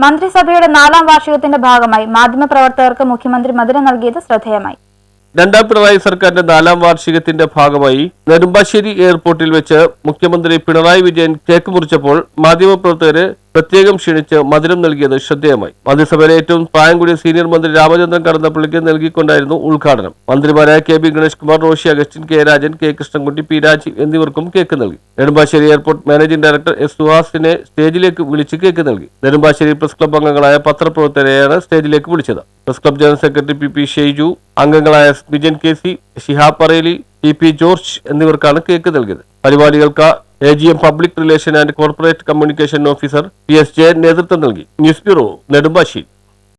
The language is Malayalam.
മന്ത്രിസഭയുടെ നാലാം വാർഷികത്തിന്റെ ഭാഗമായി മാധ്യമപ്രവർത്തകർക്ക് മുഖ്യമന്ത്രി മധുരം നൽകിയത് ശ്രദ്ധേയമായി. രണ്ടാം പിണറായി സർക്കാരിന്റെ നാലാം വാർഷികത്തിന്റെ ഭാഗമായി നെടുമ്പാശ്ശേരി എയർപോർട്ടിൽ വെച്ച് മുഖ്യമന്ത്രി പിണറായി വിജയൻ കേക്ക് മുറിച്ചപ്പോൾ മാധ്യമപ്രവർത്തകര് പ്രത്യേകം ക്ഷണിച്ച് മധുരം നൽകിയത് ശ്രദ്ധേയമായി. മന്ത്രിസഭയിലെ ഏറ്റവും പ്രായം കൂടിയ സീനിയർ മന്ത്രി രാമചന്ദ്രൻ കടന്നപ്പള്ളിക്ക് നൽകിക്കൊണ്ടായിരുന്നു ഉദ്ഘാടനം. മന്ത്രിമാരായ K B Ganesh Kumar Roshi Augustine K Rajan K Krishnankutty P Rajeev എന്നിവർക്കും കേക്ക് നൽകി. Nedumbassery airport managing director S സുഹാസിനെ സ്റ്റേജിലേക്ക് വിളിച്ച് കേക്ക് നൽകി. നെടുമ്പാശ്ശേരി പ്രസ് ക്ലബ് അംഗങ്ങളായ പത്രപ്രവർത്തകരെയാണ് സ്റ്റേജിലേക്ക് വിളിച്ചത്. Press club general secretary P P Shaiju അംഗങ്ങളായ Bijan K C Shihab Pareli T P George എന്നിവർക്കാണ് കേക്ക് നൽകിയത്. പരിപാടികൾക്ക് A G M public relation and corporate communication officer P S Jayan നേതൃത്വം നൽകി. News bureau Nedumbassery.